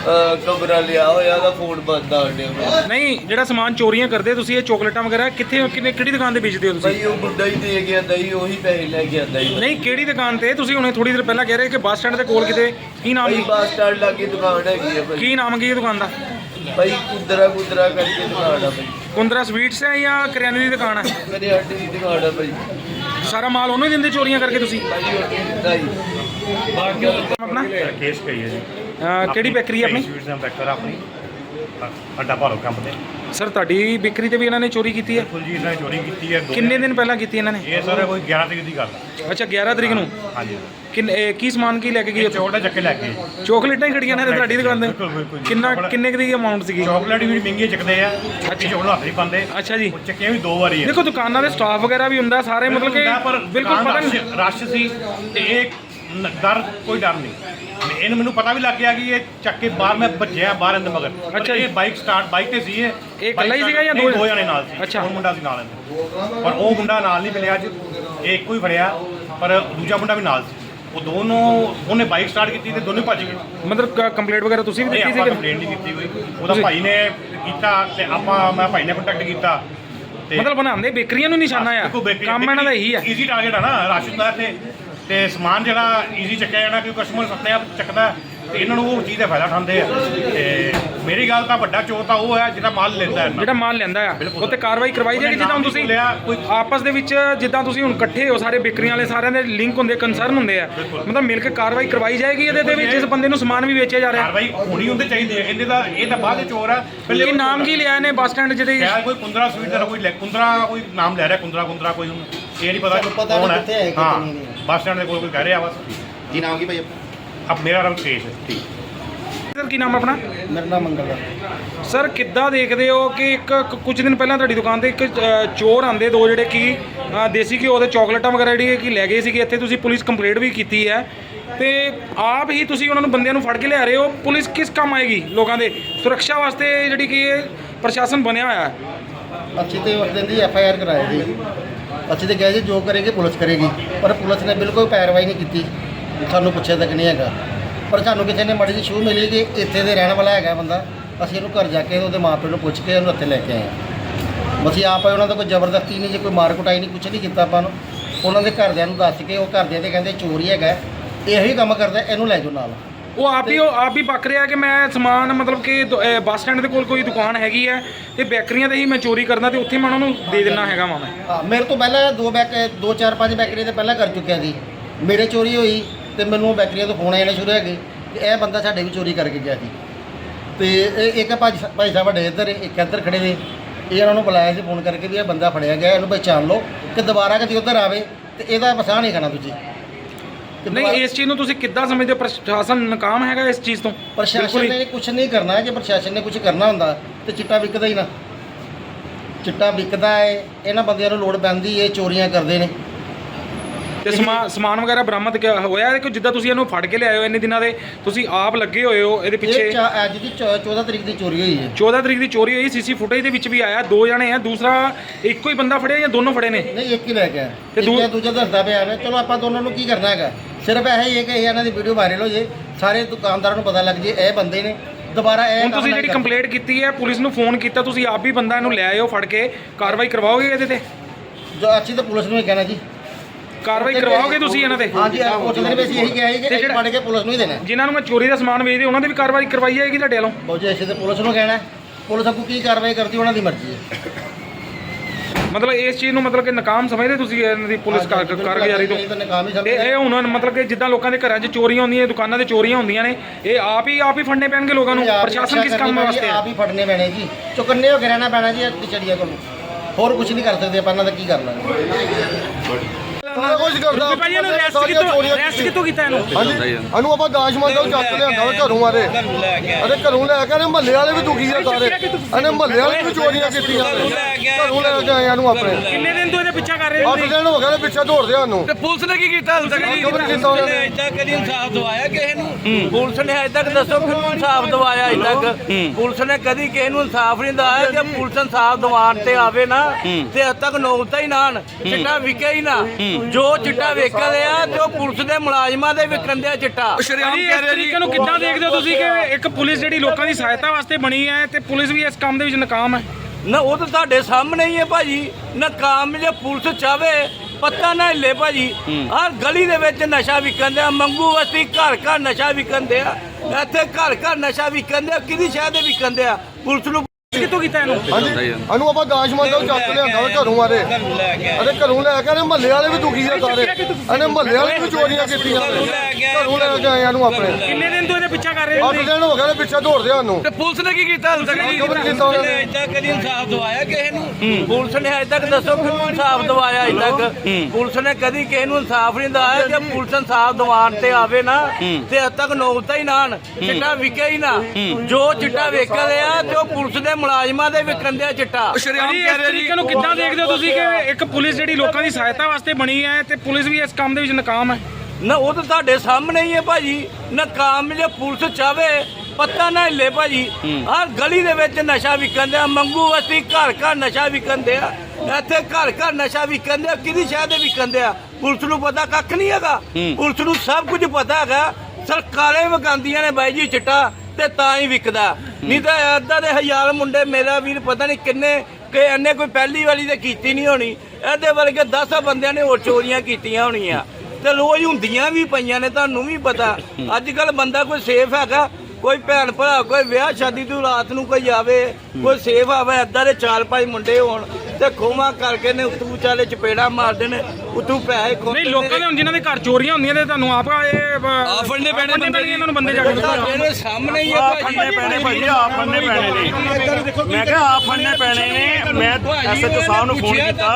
ਕਮਰਾ ਲਿਆ ਹੋਇਆ ਉਹਦਾ ਫੋਨ ਬੰਦ ਆ ਉਹਨੇ ਨਹੀਂ ਜਿਹੜਾ ਸਮਾਨ ਚੋਰੀਆਂ ਕਰਦੇ ਤੁਸੀਂ ਇਹ ਚਾਕਲੇਟਾਂ ਵਗੈਰਾ ਕਿੱਥੇ ਕਿੰਨੇ ਕਿਹੜੀ ਦੁਕਾਨ ਤੇ ਵੇਚਦੇ ਹੋ ਤੁਸੀਂ? ਭਾਈ ਉਹ ਮੁੰਡਾ ਹੀ ਦੇ ਕੇ ਆਂਦਾ ਸੀ ਉਹੀ ਪੈਸੇ ਲੈ ਕੇ ਆਂਦਾ ਸੀ। ਨਹੀਂ ਕਿਹੜੀ ਦੁਕਾਨ ਤੇ? ਤੁਸੀਂ ਹੁਣੇ ਥੋੜੀ ਦੇਰ ਪਹਿਲਾਂ ਕਹਿ ਰਹੇ ਕਿ ਬੱਸ ਸਟੈਂਡ ਦੇ ਕੋਲ ਕਿਤੇ? ਕੀ ਨਾਮ ਭਾਈ ਕੀ ਬੱਸ ਸਟੈਂਡ ਲਾਗੇ ਦੁਕਾਨ ਹੈਗੀ ਆ ਭਾਈ ਕੀ ਨਾਮ ਕੀ ਹੈ ਦੁਕਾਨ ਦਾ? ਭਾਈ ਕੁੰਦਰਾ ਕੁੰਦਰਾ ਕਰਕੇ ਦੁਕਾਨ ਆ ਭਾਈ ਕੁੰਦਰਾ ਸਵੀਟਸ ਹੈ ਜਾਂ ਕਰਿਆਨੇ ਦੀ ਦੁਕਾਨ ਹੈ ਮੇਰੇ ਆਂਟੀ ਦੀ ਦੁਕਾਨ ਆ ਭਾਈ ਸਾਰਾ ਮਾਲ ਉਹਨੂੰ ਹੀ ਦਿੰਦੇ ਚੋਰੀਆਂ ਕਰਕੇ ਤੁਸੀਂ? ਭਾਈ ਉਹ ਦਿੰਦਾ ਹੀ। ਆਪਣਾ ਕੇਸ ਕਈ ਹੈ ਜੀ। ਅਹ ਕਿਹੜੀ ਬੇਕਰੀ ਹੈ ਆਪਣੀ? ਸਵੀਟਸ ਦਾ ਬੈਕਰ ਆਪਣੀ। ਅ- ਅੱਡਾ ਭਾਰੋ ਕੰਪ ਦੇ। ਸਰ ਤੁਹਾਡੀ ਬੇਕਰੀ ਤੇ ਵੀ ਇਹਨਾਂ ਨੇ ਚੋਰੀ ਕੀਤੀ ਹੈ? ਕੁਲਜੀਤ ਨੇ ਚੋਰੀ ਕੀਤੀ ਹੈ। ਦੋ- ਕਿੰਨੇ ਦਿਨ ਪਹਿਲਾਂ ਕੀਤੀ ਇਹਨਾਂ ਨੇ? ਇਹ ਸਰ ਕੋਈ 11 ਤਰੀਕ ਦੀ ਗੱਲ। ਹੈ ਅੱਛਾ 11 ਤਰੀਕ ਨੂੰ? ਹਾਂਜੀ। ਕਿੰਨੇ ਇਹ ਕੀ ਸਮਾਨ ਕੀ ਲੈ ਕੇ ਗਏ ਇਹ? ਚੋਕਲੇਟ ਚੱਕੇ ਲੈ ਕੇ ਚੋਕਲੇਟਾਂ ਹੀ ਖੜੀਆਂ ਨੇ ਤੁਹਾਡੀ ਦੁਕਾਨ ਤੇ? ਬਿਲਕੁਲ, ਬਿਲਕੁਲ ਜੀ। ਕਿੰਨਾ ਚੋਕਲੇਟ- ਕਿੰਨੇ ਕੁ ਦੀ ਅਮਾਉਂਟ ਸੀਗੀ? ਚਾਕਲੇਟ ਵੀ ਮਹਿੰਗੀ ਚੱਕਦੇ ਆ। ਅੱਛੀ ਚੋਕਲੇਟ ਹੱਥ ਨਹੀਂ ਪਾਉਂਦੇ। ਅੱਛਾ ਜੀ। ਉਹ ਚੱਕੇ ਵੀ ਦੋ ਵਾਰੀ ਹੈ ਦੇਖੋ ਦੁਕਾਨਾਂ ਦੇ ਸਟਾਫ ਵਗੈਰਾ ਵੀ ਹੁੰਦਾ ਸਾਰੇ ਮਤਲਬ ਕਿ ਬਿਲਕੁਲ ਪਤਾ ਨਹੀਂ। ਰਸ਼- ਸੀ ਤੇ ਇਹ ਨ- ਡਰ ਕੋਈ ਡਰ ਨਹੀਂ। ਇਹਨੂੰ ਮੈਨੂੰ ਪਤਾ ਵੀ ਲੱਗ ਗਿਆ ਕਿ ਇਹ ਚੱਕ ਕੇ ਬਾਹਰ ਮੈਂ ਭੱਜਿਆ ਬਾਹਰ ਅੰਦਰ ਮਗਰ। ਅੱਛਾ। ਇਹ ਬਾਈਕ ਸਟਾਰਟ ਬਾਈਕ ਤੇ ਸੀ ਇਹ। ਇਹ ਇਕੱਲਾ ਹੀ ਸੀਗਾ ਜਾਂ ਦੋ- ਦੋ ਜਣੇ ਨਾਲ ਸੀ। ਅੱਛਾ। ਉਹ ਮੁੰਡਾ ਸੀ ਨਾਲ ਇਹਦੇ। ਪਰ ਉਹ ਮੁੰਡਾ ਨਾਲ ਨਹੀਂ ਮਿਲਿਆ ਅੱਜ। ਇਹ ਇੱਕੋ ਹੀ ਫੜਿਆ। ਪਰ ਦੂਜਾ ਮੁੰਡਾ ਵੀ ਨਾਲ ਸੀ। ਉਹ ਦੋਨੋਂ ਉਹਨੇ ਬਾਈਕ ਸਟਾਰਟ ਕੀਤੀ ਤੇ ਦੋਨੇ ਭੱਜ ਗਏ। ਮਤਲਬ ਕੰਪਲੀਟ ਵਗੈਰਾ ਤੁਸੀਂ ਵੀ ਨਹੀਂ ਦਿੱਤੀ ਆਪਾਂ ਸੀ ਕੰਪਲੇਂਟ ਨਹੀਂ ਕੀਤੀ ਕੋਈ। ਉਹਦਾ ਭਾਈ ਨੇ ਕੀਤਾ ਤੇ ਆਪਾਂ ਮੈਂ ਭਾਈ ਨੇ ਕੰਟੈਕਟ ਕੀਤਾ। ਤੇ- ਮਤਲਬ ਬਣਾਉਂਦੇ ਬੇਕਰੀਆਂ ਨੂੰ ਨਿਸ਼ਾਨਾ ਆ। ਕੰਮ ਇਹਨਾਂ ਦਾ ਇਹੀ ਆ। ਈਜ਼ੀ ਟਾਰਗੇਟ ਆ ਨਾ ਰਾਸ਼ਨ ਦਾ ਇੱਥੇ। ਤੇ ਸਮਾਨ ਜਿਹੜਾ ਈਜ਼ੀ ਚੱਕਿਆ ਜਾਣਾ ਕਿ ਕਸਟਮਰ ਆਪਣੇ ਆਪ ਚੱਕਦਾ ਤੇ ਇਹਨਾਂ ਨੂੰ ਉਹ ਚੀਜ਼ ਦਾ ਫਾਇਦਾ ਉਠਾਉਂਦੇ ਆ। ਤੇ ਮੇਰੀ ਗੱਲ ਤਾਂ ਵੱਡਾ ਚੋਰ ਤਾਂ ਉਹ ਹੈ ਜਿਹੜਾ ਮਾਲ ਲੈਂਦਾ ਹੈ। ਜਿਹੜਾ ਮਾਲ ਲੈਂਦਾ ਆ ਬਿਲਕੁਲ। ਉਹ ਤੇ ਕਾਰਵਾਈ ਕਰਵਾਈ ਜਾਏਗੀ ਜਿੱਦਾਂ ਹੁਣ ਤੁਸੀਂ ਲਿਆ, ਕੋਈ- ਆਪਸ ਦੇ ਵਿੱਚ ਜਿੱਦਾਂ ਤੁਸੀਂ ਹੁਣ ਇਕੱਠੇ ਹੋ ਸਾਰੇ ਬੇਕਰੀਆਂ ਵਾਲੇ ਸਾਰਿਆਂ ਦੇ ਲਿੰਕ ਹੁੰਦੇ ਕੰਸਰਨ ਹੁੰਦੇ ਆ। ਮਤਲਬ ਮਿਲ ਕੇ ਕਾਰਵਾਈ ਕਰਵਾਈ ਜਾਏਗੀ ਇਹਦੇ ਤੇ ਵੀ ਜਿਸ ਬੰਦੇ ਨੂੰ ਸਮਾਨ ਵੀ ਵੇਚਿਆ ਜਾ ਰਿਹਾ। ਕਾਰਵਾਈ ਹੋਣੀ ਹੁੰਦੀ ਚਾਹੀਦੀ ਹੈ। ਇਹਦੇ ਦਾ ਇਹ ਤਾਂ ਬਾਅਦ ਦੇ ਚੋਰ ਆ। ਪਹਿਲੇ ਇਹ ਨਾਮ ਕੀ ਲਿਆ ਇਹਨੇ ਬੱਸ ਸਟੈਂਡ ਜਿਹਦੇ? ਸ਼ਾਇਦ ਕੋਈ ਕੁੰਦਰਾ ਸਵੀਟ ਦਾ ਕੋਈ ਲੈ ਕੁੰਦਰਾ ਕੋਈ ਨਾਮ ਲੈ ਰਿਹਾ ਕੁੰਦਰਾ ਕੁੰਦਰਾ ਕੋਈ ਹੁਣ। ਇਹ ਨਹੀਂ ਪਤਾ ਪਤਾ ਕੌਣ ਨਹੀਂ ਕਿੱਥੇ ਹੈ, ਕਿੱਥੇ ਹਾਂ। ਨਹੀਂ ਹੈ। ਬੱਸ ਸਟੈਂਡ ਦੇ ਕੋਲ ਕੋਈ ਕਹਿ ਰਿਹਾ ਬਸ ਜੀ ਨਾਮ ਕੀ ਭਾਈ ਅਬ ਮੇਰਾ ਨਾਮ ਤੇਜ ਹੈ। ਠੀਕ। ਸਰ ਕੀ ਨਾਮ ਆਪਣਾ? ਮੇਰਾ ਨਾਮ ਮੰਗਲ ਹੈ। ਸਰ ਕਿੱਦਾਂ ਦੇਖਦੇ ਹੋ ਕਿ ਇੱਕ ਕ- ਕੁਝ ਦਿਨ ਪਹਿਲਾਂ ਤੁਹਾਡੀ ਦੁਕਾਨ ਤੇ ਇੱਕ ਅ, ਚੋਰ ਆਂਦੇ ਦੋ ਜਿਹੜੇ ਕਿ ਅ, ਦੇਸੀ ਘਿਓ ਦੇ ਚਾਕਲੇਟਾਂ ਵਗੈਰਾ ਜਿਹੜੀ ਕਿ ਲੈ ਗਏ ਸੀਗੇ ਇੱਥੇ ਤੁਸੀਂ ਪੁਲਿਸ ਕੰਪਲੇਂਟ ਵੀ ਕੀਤੀ ਹੈ। ਤੇ ਆਪ ਹੀ ਤੁਸੀਂ ਉਹਨਾਂ ਨੂੰ ਬੰਦਿਆਂ ਨੂੰ ਫੜ ਕੇ ਲਿਆ ਰਹੇ ਹੋ। ਪੁਲਿਸ ਕਿਸ ਕੰਮ ਆਏਗੀ ਲੋਕਾਂ ਦੇ? ਸੁਰੱਖਿਆ ਵਾਸਤੇ ਜਿਹੜੀ ਕਿ ਇਹ ਪ੍ਰਸ਼ਾਸਨ ਬਣਿਆ ਹੋਇਆ ਹੈ। ਅੱਛੀ ਤੇ ਉਸ ਦਿਨ ਦੀ ਐਫ ਆਈ ਆਰ ਕਰਾਈ ਜੀ ਅਸੀਂ ਤਾਂ ਕਹੇ ਜੀ ਜੋ ਕਰੇਗੀ ਪੁਲਿਸ ਕਰੇਗੀ, ਪਰ ਪੁਲਿਸ ਨੇ ਬਿਲਕੁਲ ਪੈਰਵਾਈ ਨਹੀਂ ਕੀਤੀ। ਸਾਨੂੰ ਪੁੱਛਿਆ ਤੱਕ ਨਹੀਂ ਹੈਗਾ। ਪਰ ਸਾਨੂੰ ਕਿਸੇ ਨੇ ਮੜੀ ਜੀ ਸ਼ੂ ਮਿਲੀ ਕਿ ਇੱਥੇ ਦੇ ਰਹਿਣ ਵਾਲਾ ਹੈਗਾ ਬੰਦਾ, ਅਸੀਂ ਇਹਨੂੰ ਘਰ ਜਾ ਕੇ ਉਹਦੇ ਮਾਪਿਆਂ ਨੂੰ ਪੁੱਛ ਕੇ ਉਹਨੂੰ ਇੱਥੇ ਲੈ ਕੇ ਆਏ ਹਾਂ। ਅਸੀਂ ਆਪ ਉਹਨਾਂ ਦਾ ਕੋਈ ਜ਼ਬਰਦਸਤੀ ਨਹੀਂ, ਜੇ ਕੋਈ ਮਾਰ ਕੁਟਾਈ ਨਹੀਂ, ਕੁਛ ਨਹੀਂ ਕੀਤਾ ਆਪਾਂ ਨੂੰ। ਉਹਨਾਂ ਦੇ ਘਰਦਿਆਂ ਨੂੰ ਦੱਸ ਕੇ, ਉਹ ਘਰਦਿਆਂ ਦੇ ਕਹਿੰਦੇ ਚੋਰੀ ਹੈਗਾ, ਇਹੋ ਹੀ ਕੰਮ ਕਰਦਾ, ਇਹਨੂੰ ਲੈ ਜਾਓ ਨਾਲ। ਉਹ ਆਪ ਹੀ ਉਹ ਆਪ ਹੀ ਪੱਕ ਰਿਹਾ ਕਿ ਮੈਂ ਸਮਾਨ ਮਤਲਬ ਕਿ ਦੁ- ਅ, ਬੱਸ ਸਟੈਂਡ ਦੇ ਕੋਲ ਕੋਈ ਦੁਕਾਨ ਹੈਗੀ ਹੈ ਤੇ ਬੇਕਰੀਆਂ ਤੇ ਹੀ ਮੈਂ ਚੋਰੀ ਕਰਦਾ ਤੇ ਉੱਥੇ ਮੈਂ ਉਹਨਾਂ ਨੂੰ ਦੇ ਦਿੰਦਾ ਹੈਗਾ ਵਾਂ ਮੈਂ। ਹਾਂ ਮੇਰੇ ਤੋਂ ਪਹਿਲਾਂ ਦੋ ਬੈਕ ਦੋ ਚਾਰ ਪੰਜ ਬੈਕਰੀਆਂ ਤੇ ਪਹਿਲਾਂ ਕਰ ਚੁੱਕਿਆ ਸੀ। ਮੇਰੇ ਚੋਰੀ ਹੋਈ ਤੇ ਮੈਨੂੰ ਉਹ ਬੈਕਰੀਆਂ ਤੋਂ ਫੋਨ ਆਉਣੇ ਸ਼ੁਰੂ ਹੈਗੇ ਗਏ ਕਿ ਇਹ ਬੰਦਾ ਸਾਡੇ ਵੀ ਚੋਰੀ ਕਰਕੇ ਗਿਆ ਸੀ। ਤੇ ਇਹ ਇੱਕ ਭਾਈ ਸਾ- ਭਾਈ ਸਾਹਿਬ ਵੱਡੇ ਇੱਧਰ ਇੱਕ ਇੱਧਰ ਖੜੇ ਨੇ। ਇਹ ਉਹਨਾਂ ਨੂੰ ਬੁਲਾਇਆ ਸੀ ਫੋਨ ਕਰਕੇ ਵੀ ਇਹ ਬੰਦਾ ਫੜਿਆ ਗਿਆ ਇਹਨੂੰ ਪਹਿਚਾਣ ਲਓ ਕਿ ਦੁਬਾਰਾ ਕਦੀ ਉੱਧਰ ਆਵੇ ਤੇ ਇਹਦਾ ਵਸਾ ਨਹੀਂ ਖਾਣਾ ਤੁਸੀਂ। ਨਹੀਂ ਦੁਬਾਰਾ- ਇਸ ਚੀਜ਼ ਨੂੰ ਤੁਸੀਂ ਕਿੱਦਾਂ ਸਮਝਦੇ ਹੋ? ਪ੍ਰਸ਼ਾਸਨ ਨਾਕਾਮ ਹੈਗਾ ਇਸ ਚੀਜ਼ ਤੋਂ? ਬਿਲਕੁਲ ਪ੍ਰਸ਼ਾਸਨ ਹੀ। ਨੇ ਕੁਝ ਨਹੀਂ ਕਰਨਾ ਜੇ ਪ੍ਰਸ਼ਾਸਨ ਨੇ ਕੁਝ ਕਰਨਾ ਹੁੰਦਾ ਤੇ ਚਿੱਟਾ ਵਿਕਦਾ ਹੀ ਨਾ। ਚਿੱਟਾ ਵਿਕਦਾ ਹੈ ਇਹਨਾਂ ਬੰਦਿਆਂ ਨੂੰ ਲੋੜ ਪੈਂਦੀ ਹੈ ਚੋਰੀਆਂ ਕਰਦੇ ਨੇ। ਤੇ ਸਮਾ- ਸਮਾਨ ਵਗੈਰਾ ਬਰਾਮਦ ਕਿਆ ਹੋਇਆ? ਹੈ ਕਿ ਜਿੱਦਾਂ ਤੁਸੀਂ ਇਹਨੂੰ ਫੜ ਕੇ ਲਿਆਏ ਹੋ ਇੰਨੇ ਦਿਨਾਂ ਦੇ ਤੁਸੀਂ ਆਪ ਲੱਗੇ ਹੋਏ ਹੋ ਇਹਦੇ ਇਹ ਪਿੱਛੇ ਚਾ- ਅੱਜ ਦੀ 14 ਤਰੀਕ ਦੀ ਚੋਰੀ ਹੋਈ ਹੈ 14 ਤਰੀਕ ਦੀ ਚੋਰੀ ਹੋਈ ਸੀਸੀ ਫੁਟੇਜ ਦੇ ਵਿੱਚ ਵੀ ਆਇਆ ਦੋ ਜਣੇ ਆ ਦੂਸਰਾ ਇੱਕੋ ਹੀ ਬੰਦਾ ਫੜਿਆ ਜਾਂ ਦੋਨੋਂ ਫੜੇ ਨੇ? ਨਹੀਂ ਇੱਕ ਹੀ ਲੈ ਗਿਆ। ਤੇ ਤੇ ਦੂ- ਦੂਜਾ ਦੱਸਦਾ ਪਿਆ ਨੇ ਚਲੋ ਆਪਾਂ ਦੋਨਾਂ ਨੂੰ ਕੀ ਕਰਨਾ ਹੈਗਾ? ਸਿਰਫ ਇਹ ਹੀ ਹੈ ਕਿ ਇਹ ਇਹਨਾਂ ਦੀ ਵੀਡੀਓ ਵਾਇਰਲ ਹੋ ਜੇ ਸਾਰੇ ਦੁਕਾਨਦਾਰਾਂ ਨੂੰ ਪਤਾ ਲੱਗ ਜੇ ਇਹ ਬੰਦੇ ਨੇ। ਦੁਬਾਰਾ ਇਹ ਹੁਣ ਕੰਮ ਤੁਸੀਂ ਨਾ ਜਿਹੜੀ ਕਰਨ। ਕੰਪਲੇਂਟ ਕੀਤੀ ਹੈ ਪੁਲਿਸ ਨੂੰ ਫੋਨ ਕੀਤਾ ਤੁਸੀਂ ਆਪ ਵੀ ਬੰਦਾ ਇਹਨੂੰ ਲੈ ਆਇਓ ਫੜ ਕੇ ਕਾਰਵਾਈ ਕਰਵਾਓਗੇ ਇਹਦੇ ਤੇ? ਜੋ ਅੱਛੀ ਤਾਂ ਪੁਲਿਸ ਨੂੰ ਹੀ ਕਹਿਣਾ ਜੀ। ਕਾਰਵਾਈ ਕਰਵਾਓਗੇ ਤੁਸੀਂ ਇਹਨਾਂ ਤੇ? ਹਾਂਜੀ ਇਹ ਪੁਲਿਸ ਨੇ ਵੀ ਅਸੀਂ ਇਹੀ ਕਿਹਾ ਸੀ ਕਿ ਜਿਹੜਾ- ਫੜ ਕੇ ਪੁਲਿਸ ਨੂੰ ਹੀ ਦੇਣਾ। ਜਿਨ੍ਹਾਂ ਨੂੰ ਮੈਂ ਚੋਰੀ ਦਾ ਸਮਾਨ ਵੇਚਦੇ ਉਹਨਾਂ ਦੀ ਵੀ ਕਾਰਵਾਈ ਕਰਵਾਈ ਜਾਏਗੀ ਤੁਹਾਡੇ ਵੱਲੋਂ? ਬਹੁਤ ਜੀ ਅਸੀਂ ਤਾਂ ਪੁਲਿਸ ਨੂੰ ਕਹਿਣਾ ਹੈ। ਪੁਲਿਸ ਅੱਗੋਂ ਕੀ ਕਾਰਵਾਈ ਕਰਦੀ ਉਹਨਾਂ ਦੀ ਮਰਜ਼ੀ ਹੈ। ਮਤਲਬ ਇਸ ਚੀਜ਼ ਨੂੰ ਮਤਲਬ ਕਿ ਨਾਕਾਮ ਸਮਝਦੇ ਤੁਸੀਂ ਇਹਨਾਂ ਦੀ ਪੁਲਿਸ ਕਾਰ- ਕਾਰਗੁਜ਼ਾਰੀ ਤੋਂ ਇਹ ਤਾਂ ਨਾਕਾਮ ਹੀ ਤੇ ਸਮਝਦੇ ਇਹ ਹੁਣ ਮਤਲਬ ਕਿ ਜਿੱਦਾਂ ਲੋਕਾਂ ਦੇ ਘਰਾਂ 'ਚ ਚੋਰੀਆਂ ਹੁੰਦੀਆਂ ਦੁਕਾਨਾਂ ਤੇ ਚੋਰੀਆਂ ਹੁੰਦੀਆਂ ਨੇ ਇਹ ਆਪ ਹੀ ਆਪ ਹੀ ਫੜਨੇ ਪੈਣਗੇ ਲੋਕਾਂ ਨੂੰ? ਆਪ ਹੀ ਪ੍ਰਸ਼ਾਸਨ ਕਿਸ ਕੰਮ ਕਰਨੀ ਵਾਸਤੇ? ਪੈਣੀ, ਆਪ ਹੀ ਫੜਨੇ ਪੈਣੇ ਜੀ। ਚੁਕੰਨੇ ਹੋ ਕੇ ਰਹਿਣਾ ਪੈਣਾ ਜੀ ਚੜੀਆ ਕੋਲ। ਹੋਰ ਕੁਝ ਨਹੀਂ ਕਰ ਸਕਦੇ ਆਪਾਂ ਇਹਨਾਂ ਦਾ ਕੀ ਕਰ ਲਾਂਗੇ? ਸਾਰਾ ਕੁਝ ਕਰਦਾ। ਰੁਪਏ ਭਾਈ ਇਹਨੂੰ ਰੈਸਟ ਚੋਰੀਆਂ ਰੈਸਟ ਕਿੱਥੋਂ ਕੀਤਾ ਇਹਨੂੰ? ਹਾਂਜੀ ਇਹਨੂੰ ਆਪਾਂ ਦਾਸ਼ ਮੰਦੋ ਚੱਕ ਲਿਆਂਦਾ ਵਾ ਘਰੋਂ ਮਾਰੇ ਅਰੇ ਘਰੋਂ ਲੈ ਕੇ ਆਏ ਮਹੱਲੇ ਵਾਲੇ ਵੀ ਦੁਖੀ ਆ ਸਾਰੇ। ਇਹਨੇ ਮਹੱਲੇ ਵਾਲੇ ਵੀ ਚੋਰੀਆਂ ਕੀਤੀਆਂ। ਨੇ ਘਰੋਂ ਲੈ ਕੇ ਆਏ ਇਹਨੂੰ ਆਪਣੇ। ਕਿੰਨੇ ਦਿਨ ਤੋਂ ਇਹਦੇ ਪਿੱਛਾ ਕਰ ਰਹੇ ਅੱਠ ਹੋ ਦਿਨ ਹੋ ਗਏ ਨੇ ਪਿੱਛੇ ਦੌੜਦੇ ਸਾਨੂੰ। ਤੇ ਪੁਲਿਸ ਨੇ ਕੀ ਕੀਤਾ ਹਾਲ ਤੱਕ? ਖਬਰ ਕੀਤਾ? ਉਹਨਾਂ? ਨੇ ਅਜੇ ਤੱਕ ਕਦੀ ਇਨਸਾਫ ਦਵਾਇਆ ਕਿਸੇ ਨੂੰ? ਪੁਲਿਸ ਨੇ ਅਜੇ ਤੱਕ ਦੱਸੋ ਕਿਹਨੂੰ ਇਨਸਾਫ ਦਵਾਇਆ ਅਜੇ ਤੱਕ? ਪੁਲਿਸ ਨੇ ਕਦੀ ਕਿਸੇ ਨੂੰ ਇਨਸਾਫ ਨਹੀਂ ਦਵਾਇਆ ਜੇ ਪੁਲਿਸ ਇਨਸਾਫ ਦਿਵਾਉਣ ਤੇ ਆਵੇ ਨਾ ਤੇ ਅਜੇ ਤੱਕ ਨੌਬਤਾਂ ਹੀ ਨਾ ਆਉਣ। ਚਿੱਟਾ ਵਿਕੇ ਹੀ ਨਾ। ਜੋ ਚਿੱਟਾ ਵੇਚ ਲਿਆ ਤੇ ਉਹ ਪੁਲਿਸ ਦੇ ਮੁਲਾਜ਼ਮਾਂ ਦੇ ਵਿਕਣ ਦਿਆ ਚਿੱਟਾ। ਸ਼ਰੀਆਮ ਭਾਜੀ, ਕਹਿ ਇਸ ਰਿਹਾ ਜੀ ਤਰੀਕੇ ਨੂੰ ਕਿੱਦਾਂ ਦੇਖਦੇ ਹੋ ਤੁਸੀਂ ਕਿ ਇੱਕ ਪੁਲਿਸ ਜਿਹੜੀ ਲੋਕਾਂ ਦੀ ਸਹਾਇਤਾ ਵਾਸਤੇ ਬਣੀ ਹੈ ਤੇ ਪੁਲਿਸ ਵੀ ਇਸ ਕੰਮ ਦੇ ਵਿੱਚ ਨਾਕਾਮ ਹੈ? ਨਾ ਉਹ ਤਾਂ ਤੁਹਾਡੇ ਸਾਹਮਣੇ ਹੀ ਹੈ ਭਾਜੀ। ਨਾ ਕਾਮ ਜੇ ਪੁਲਿਸ ਚਾਵੇ ਪਤਾ ਨਾ ਹਿੱਲੇ ਭਾਜੀ। ਹਰ ਗਲੀ ਦੇ ਵਿੱਚ ਨਸ਼ਾ ਵਿਕਣ ਦਿਆ ਮੰਗੂ ਵਸਤੀ ਘਰ ਘਰ ਨਸ਼ਾ ਵਿਕਣ ਦਿਆ ਇੱਥੇ ਘਰ ਘਰ ਨਸ਼ਾ ਵਿਕਣ ਦਿਆ ਕਿਹਦੀ ਸ਼ਹਿਰ ਦੇ ਵਿਕਣ ਦਿਆ ਪੁਲਿਸ ਨੂੰ ਕਿੱਥੋਂ ਕੀਤਾ ਇਹਨੂੰ? ਹਾਂਜੀ ਇਹਨੂੰ ਆਪਾਂ ਦਾਸ਼ ਮੰਦੋ ਚੱਕ ਲਿਆਂਦਾ ਵਾ ਘਰੋਂ ਮਾਰੇ ਅਰੇ ਘਰੋਂ ਲੈ ਕੇ ਆਏ ਮਹੱਲੇ ਵਾਲੇ ਵੀ ਦੁਖੀ ਆ ਸਾਰੇ। ਇਹਨੇ ਮਹੱਲੇ ਵਾਲੇ ਵੀ ਚੋਰੀਆਂ ਕੀਤੀਆਂ। ਨੇ ਘਰੋਂ ਲੈ ਕੇ ਆਏ ਇਹਨੂੰ ਆਪਣੇ। ਕਿੰਨੇ ਦਿਨ ਤੋਂ ਇਹਦੇ ਪਿੱਛਾ ਕਰ ਰਹੇ ਹੋ ਅੱਠ ਦਿਨ ਹੋ ਗਏ ਨੇ ਪਿੱਛੇ ਦੌੜਦੇ ਸਾਨੂੰ ਤੇ ਪੁਲਿਸ ਨੇ ਕੀ ਕੀਤਾ? ਹਾਲ ਤੱਕ ਖਬਰ ਕੀਤਾ? ਉਹਨਾਂ। ਨੇ ਅਜੇ ਤੱਕ ਕਦੀ ਇਨਸਾਫ ਦਵਾਇਆ ਕਿਸੇ ਨੂੰ? ਪੁਲਿਸ ਨੇ ਅਜੇ ਤੱਕ ਦੱਸੋ ਕਿਹਨੂੰ ਇਨਸਾਫ ਦਵਾਇਆ ਅਜੇ ਤੱਕ? ਪੁਲਿਸ ਨੇ ਕਦੀ ਕਿਸੇ ਨੂੰ ਇਨਸਾਫ ਨਹੀਂ ਦਵਾਇਆ ਜੇ ਪੁਲਿਸ ਇਨਸਾਫ ਦਿਵਾਉਣ ਤੇ ਆਵੇ ਨਾ ਤੇ ਅਜੇ ਤੱਕ ਨੌਬਤਾਂ ਹੀ ਨਾ ਆਉਣ। ਚਿੱਟਾ ਵਿਕੇ ਹੀ ਨਾ। ਜੋ ਚਿੱਟਾ ਵੇਚ ਲਿਆ ਤੇ ਉਹ ਪੁਲਿਸ ਦੇ ਮੁਲਾਜ਼ਮਾਂ ਦੇ ਵਿਕਣ ਦਿਆ ਚਿੱਟਾ। ਸ਼ਰੀਆਮ ਕਹਿ ਇਸ ਰਿਹਾ ਤਰੀਕੇ ਨੂੰ ਕਿੱਦਾਂ ਦੇਖਦੇ ਹੋ ਤੁਸੀਂ ਕਿ ਇੱਕ ਪੁਲਿਸ ਜਿਹੜੀ ਲੋਕਾਂ ਦੀ ਸਹਾਇਤਾ ਵਾਸਤੇ ਬਣੀ ਹੈ ਤੇ ਪੁਲਿਸ ਵੀ ਇਸ ਕੰਮ ਦੇ ਵਿੱਚ ਨਾਕਾਮ ਹੈ? ਨਾ ਉਹ ਤਾਂ ਤੁਹਾਡੇ ਸਾਹਮਣੇ ਹੀ ਹੈ ਭਾਜੀ। ਨਾ ਕਾਮ ਜੇ ਪੁਲਿਸ ਚਾਵੇ ਪਤਾ ਨਾ ਹਿੱਲੇ ਭਾਜੀ। ਹਰ ਗਲੀ ਦੇ ਵਿੱਚ ਨਸ਼ਾ ਵਿਕਣ ਦਿਆ ਮੰਗੂ ਵਸਤੀ ਘਰ ਘਰ ਨਸ਼ਾ ਵਿਕਣ ਦਿਆ। ਇੱਥੇ ਘਰ ਘਰ ਨਸ਼ਾ ਵਿਕਣ ਦਿਆ ਕਿਹਦੀ ਸ਼ਹਿਰ ਦੇ ਵਿਕਣ ਦਿਆ? ਪੁਲਿਸ ਨੂੰ ਪਤਾ ਕੱਖ ਨਹੀਂ ਹੈਗਾ। ਪੁਲਿਸ ਨੂੰ ਸਭ ਕੁਝ ਪਤਾ ਹੈਗਾ। ਸਰਕਾਰੇ ਵਗਾਂਦੀਆਂ ਨੇ ਬਾਈ ਜੀ ਚਿੱਟਾ। ਤੇ ਤਾਂ ਹੀ ਵਿਕਦਾ। ਨਹੀਂ ਤਾਂ ਏਦਾਂ ਦੇ ਹਜ਼ਾਰ ਮੁੰਡੇ ਮੇਰਾ ਵੀਰ ਪਤਾ ਨਹੀਂ ਕਿੰਨੇ ਕਿ ਇਹਨੇ ਕੋਈ ਪਹਿਲੀ ਵਾਲੀ ਤੇ ਕੀਤੀ ਨਹੀਂ ਹੋਣੀ। ਇਹਦੇ ਵਰਗੇ 10 ਬੰਦਿਆਂ ਨੇ ਹੋਰ ਚੋਰੀਆਂ ਕੀਤੀਆਂ ਹੋਣੀਆਂ। ਤੇ ਰੋਜ਼ ਹੁੰਦੀਆਂ ਵੀ ਪਈਆਂ ਨੇ ਤੁਹਾਨੂੰ ਵੀ ਪਤਾ। ਅੱਜ ਕੱਲ ਬੰਦਾ ਕੋਈ ਸੇਫ ਹੈਗਾ ਕੋਈ ਭੈਣ ਭਰਾ ਕੋਈ ਵਿਆਹ ਸ਼ਾਦੀ ਤੋਂ ਰਾਤ ਨੂੰ ਕੋਈ ਆਵੇ ਕੋਈ ਸੇਫ ਆਵੇ ਏਦਾਂ ਦੇ ਚਾਲ ਪਾਈ ਮੁੰਡੇ ਹੋਣ ਤੇ ਖੋਮਾ ਕਰਕੇ ਨੇ ਉਤੂ ਚਾਲੇ ਚਪੇੜਾ ਮਾਰਦੇ ਨੇ ਉਤੂ ਪੈਸੇ ਖੋ ਨਹੀਂ ਲੋਕਾਂ ਦੇ ਹੁਣ ਜਿਨ੍ਹਾਂ ਦੇ ਘਰ ਚੋਰੀਆਂ ਹੁੰਦੀਆਂ ਨੇ ਤੁਹਾਨੂੰ ਆਪ ਇਹ ਆ ਫੜਨੇ ਪੈਣੇ ਬੰਦੇ ਇਹਨਾਂ ਨੂੰ ਬੰਦੇ ਜਾ ਕੇ ਜਿਹੜੇ ਸਾਹਮਣੇ ਹੀ ਆ ਭਾਜੀ। ਪੈਣੇ ਭਾਜੀ ਆਪ ਫੜਨੇ ਪੈਣੇ ਨੇ। ਮੈਂ ਕਿਹਾ ਆਪ ਫੜਨੇ ਪੈਣੇ ਨੇ। ਮੈਂ ਐਸਐਚਓ ਸਾਹਿਬ ਨੂੰ ਫੋਨ ਕੀਤਾ।